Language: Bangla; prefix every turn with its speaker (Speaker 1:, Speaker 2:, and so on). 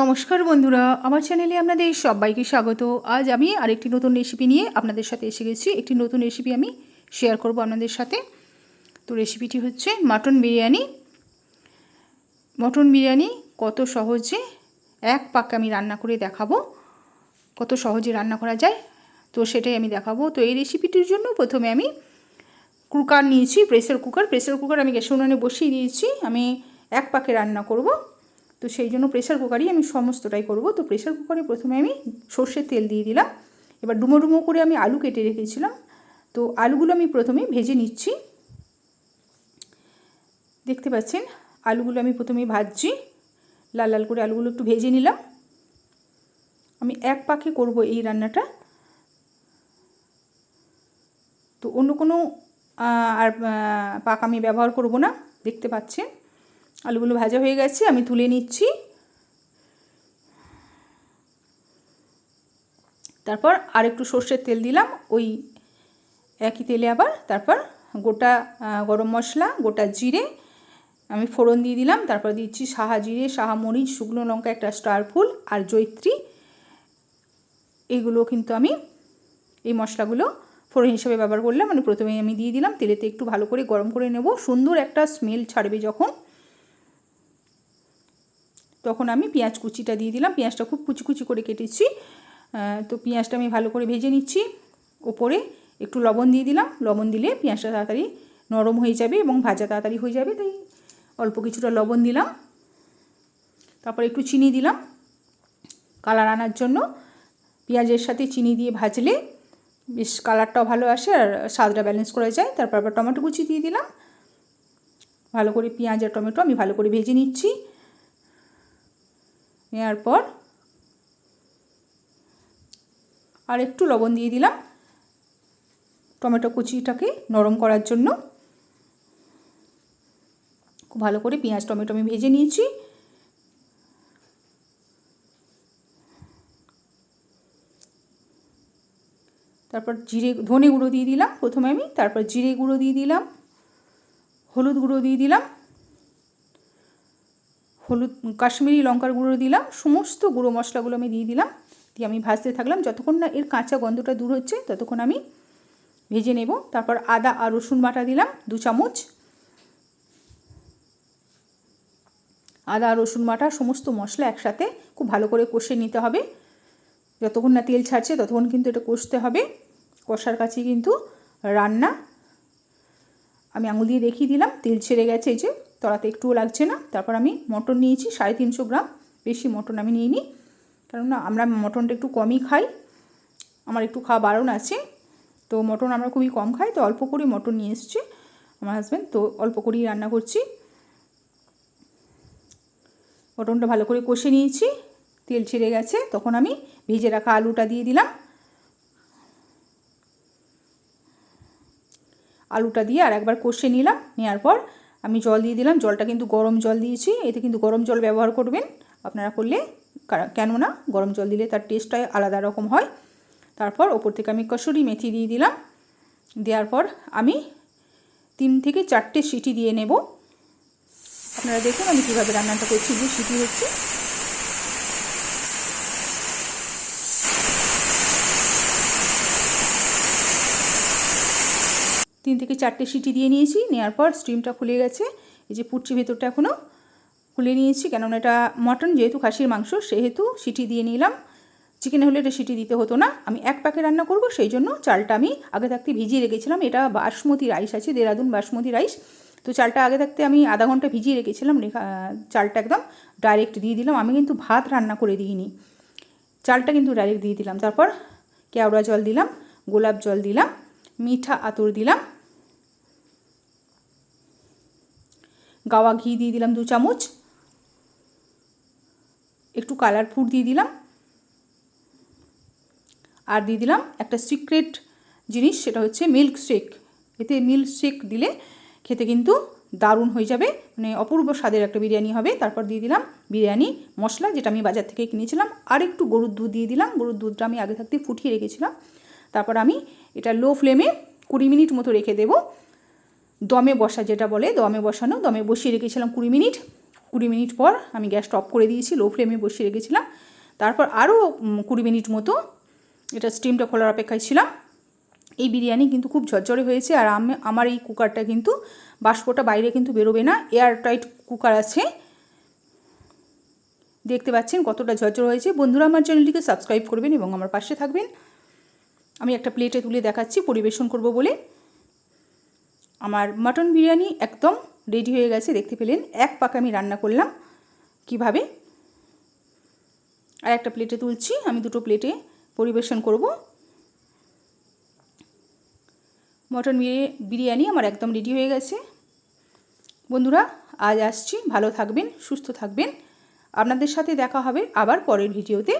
Speaker 1: নমস্কার বন্ধুরা, আমার চ্যানেলে আপনাদের সবাইকে স্বাগত। আজ আমি আরেকটি নতুন রেসিপি নিয়ে আপনাদের সাথে এসে গেছি। একটি নতুন রেসিপি আমি শেয়ার করব আপনাদের সাথে। তো রেসিপিটি হচ্ছে মাটন বিরিয়ানি। মটন বিরিয়ানি কত সহজে এক পাকে আমি রান্না করে দেখাবো। কত সহজে রান্না করা যায়, তো সেটাই আমি দেখাবো। তো এই রেসিপিটির জন্য প্রথমে আমি কুকার নিয়েছি প্রেসার কুকার প্রেসার কুকার আমি গ্যাসের উনানে বসিয়ে দিয়েছি। আমি এক পাকে রান্না করব। তো সেই জন্য প্রেশার কুকারই আমি সমস্তটাই করব। তো প্রেশার কুকারে প্রথমে আমি সর্ষের তেল দিয়ে দিলাম। এবার ডুমো ডুমো করে আমি আলু কেটে রেখেছিলাম। তো আলুগুলো আমি প্রথমে ভেজে নিচ্ছি। দেখতে পাচ্ছেন? আলুগুলো আমি প্রথমে ভাজছি। লাল লাল করে আলুগুলো একটু ভেজে নিলাম। আমি এক পাকে করব এই রান্নাটা। তো অন্য কোনো আর পাক আমি ব্যবহার করব না। দেখতে পাচ্ছেন? আলুগুলো ভাজা হয়ে গেছে, আমি তুলে নিচ্ছি। তারপর আর একটু সর্ষের তেল দিলাম, ওই একই তেলে আবার। তারপর গোটা গরম মশলা, গোটা জিরে, আমি ফোড়ন দিয়ে দিলাম। তারপর দিচ্ছি সাহা জিরে, সাহা মরিচ, শুকনো লঙ্কা, একটা স্টার ফুল আর জৈত্রী এইগুলো কিন্তু আমি এই মশলাগুলো ফোড়ন হিসেবে ব্যবহার করলাম। মানে প্রথমেই আমি দিয়ে দিলাম, তেলেতে একটু ভালো করে গরম করে নেব। সুন্দর একটা স্মেল ছাড়বে যখন। তখন আমি পেঁয়াজ কুচিটা দিয়ে দিলাম। পেঁয়াজটা খুব কুচি কুচি করে কেটেছি। তো পেঁয়াজটা আমি ভালো করে ভেজে নিচ্ছি। ওপরে একটু লবণ দিয়ে দিলাম। লবণ দিলে পেঁয়াজটা তাড়াতাড়ি নরম হয়ে যাবে এবং ভাজা তাড়াতাড়ি হয়ে যাবে, তাই অল্প কিছুটা লবণ দিলাম। তারপর একটু চিনি দিলাম। কালার আনার জন্য পেঁয়াজের সাথে চিনি দিয়ে ভাজলে বেশ কালারটাও ভালো আসে আর স্বাদটা ব্যালেন্স করা যায়। তারপর আবার টমেটো কুচি দিয়ে দিলাম। ভালো করে পেঁয়াজ আর টমেটো আমি ভালো করে ভেজে নিচ্ছি। নেওয়ার পর আর একটু লবণ দিয়ে দিলাম টমেটো কুচিটাকে নরম করার জন্য। খুব ভালো করে পেঁয়াজ, টমেটো আমি ভেজে নিয়েছি। তারপর জিরে, ধনে গুঁড়ো দিয়ে দিলাম প্রথমে আমি। তারপর জিরে গুঁড়ো দিয়ে দিলাম, হলুদ গুঁড়ো দিয়ে দিলাম। হলুদ, কাশ্মীরি লঙ্কার গুঁড়ো দিলাম, সমস্ত গুঁড়ো মশলাগুলো আমি দিয়ে দিলাম, দিয়ে আমি ভাজতে থাকলাম। যতক্ষণ না এর কাঁচা গন্ধটা দূর হচ্ছে, ততক্ষণ আমি ভেজে নেব। তারপর আদা আর রসুন বাটা দিলাম, দু চামচ। আদা আর রসুন বাটা, সমস্ত মশলা একসাথে খুব ভালো করে কষে নিতে হবে। যতক্ষণ না তেল ছাড়ছে, ততক্ষণ কিন্তু এটা কষতে হবে। কষার কাছে কিন্তু রান্না। আমি আঙুল দিয়ে দেখিয়ে দিলাম, তেল ছেড়ে গেছে এই যে। তলাতে একটুও লাগছে না। তারপর আমি মটন নিয়েছি, সাড়ে তিনশো গ্রাম। বেশি মটন আমি নিইনি। কেননা আমরা মটনটা একটু কমই খাই। আমার একটু খাওয়া বারণ আছে। তো মটন আমরা খুবই কম খাই, তো অল্প করে মটন নিয়ে এসছি আমার হাজব্যান্ড তো অল্প করেই রান্না করছি। মটনটা ভালো করে কষে নিয়েছি। তেল ছেড়ে গেছে। তখন আমি ভেজে রাখা আলুটা দিয়ে দিলাম। আলুটা দিয়ে আর একবার কষে নিলাম। নেওয়ার পর আমি জল দিয়ে দিলাম, জলটা কিন্তু গরম জল দিয়েছি, এতে কিন্তু গরম জল ব্যবহার করবেন। আপনারা করলে কেন না গরম জল দিলে তার টেস্টটাই আলাদা রকম হয়। তারপর ওপর থেকে আমি কসুরি মেথি দিয়ে দিলাম। দেওয়ার পর আমি তিন থেকে চারটে সিটি দিয়ে নেব। আপনারা দেখুন আমি কীভাবে রান্নাটা করছি, যে সিটি হচ্ছে তিন থেকে চারটে সিটি দিয়ে নিয়েছি নেওয়ার পর স্টিমটা খুলে গেছে। এই যে পুটছি ভেতরটা এখনও খুলে নিয়েছি, কেননা এটা মটন, যেহেতু খাসির মাংস, সেহেতু সিটি দিয়ে নিলাম। চিকেন হলে এটা সিটি দিতে হতো না। আমি এক প্যাকে রান্না করব, সেই জন্য চালটা আমি আগে থাকতে ভিজিয়ে রেখেছিলাম। এটা বাসমতি রাইস আছে, দেরাদুন বাসমতি রাইস তো চালটা আগে থাকতে আমি আধা ঘণ্টা ভিজিয়ে রেখেছিলাম চালটা একদম ডাইরেক্ট দিয়ে দিলাম। আমি কিন্তু ভাত রান্না করে দিইনি। চালটা কিন্তু ডাইরেক্ট দিয়ে দিলাম। তারপর কেওড়া জল দিলাম, গোলাপ জল দিলাম, মিঠা আতর দিলাম। গাওয়া ঘি দিয়ে দিলাম দু চামচ। একটু কালার ফুড দিয়ে দিলাম। আর দিয়ে দিলাম একটা সিক্রেট জিনিস, সেটা হচ্ছে মিল্ক শেক এতে মিল্ক শেক দিলে খেতে কিন্তু দারুণ হয়ে যাবে মানে অপূর্ব স্বাদের একটা বিরিয়ানি হবে। তারপর দিয়ে দিলাম বিরিয়ানি মশলা, যেটা আমি বাজার থেকে কিনেছিলাম। আর একটু গরুর দুধ দিয়ে দিলাম। গরুর দুধটা আমি আগে থাকতে ফুটিয়ে রেখেছিলাম। তারপর আমি এটা লো ফ্লেমে কুড়ি মিনিট মতো রেখে দেবো। দমে বসা যেটা বলে, দমে বসানো, দমে বসিয়ে রেখেছিলাম কুড়ি মিনিট। কুড়ি মিনিট পর আমি গ্যাসটা অফ করে দিয়েছি, লো ফ্লেমে বসিয়ে রেখেছিলাম। তারপর আরও কুড়ি মিনিট মতো এটা স্টিমটা খোলার অপেক্ষায় ছিলাম। এই বিরিয়ানি কিন্তু খুব ঝরঝরে হয়েছে আর আমি, আমার এই কুকারটা কিন্তু বাষ্পটা বাইরে কিন্তু বেরোবে না। এয়ার টাইট কুকার আছে। দেখতে পাচ্ছেন কতটা ঝরঝর হয়েছে। বন্ধুরা, আমার চ্যানেলটিকে সাবস্ক্রাইব করবেন এবং আমার পাশে থাকবেন। আমি একটা প্লেটে তুলে দেখাচ্ছি, পরিবেশন করব বলে। আমার মাটন বিরিয়ানি একদম রেডি হয়ে গেছে, দেখতে পেলেন। এক পাক আমি রান্না করলাম কীভাবে। আর একটা প্লেটে তুলছি, আমি দুটো প্লেটে পরিবেশন করব। মটন বিরিয়ানি আমার একদম রেডি হয়ে গেছে। বন্ধুরা, আজ আসছি। ভালো থাকবেন, সুস্থ থাকবেন। আপনাদের সাথে দেখা হবে আবার পরের ভিডিওতে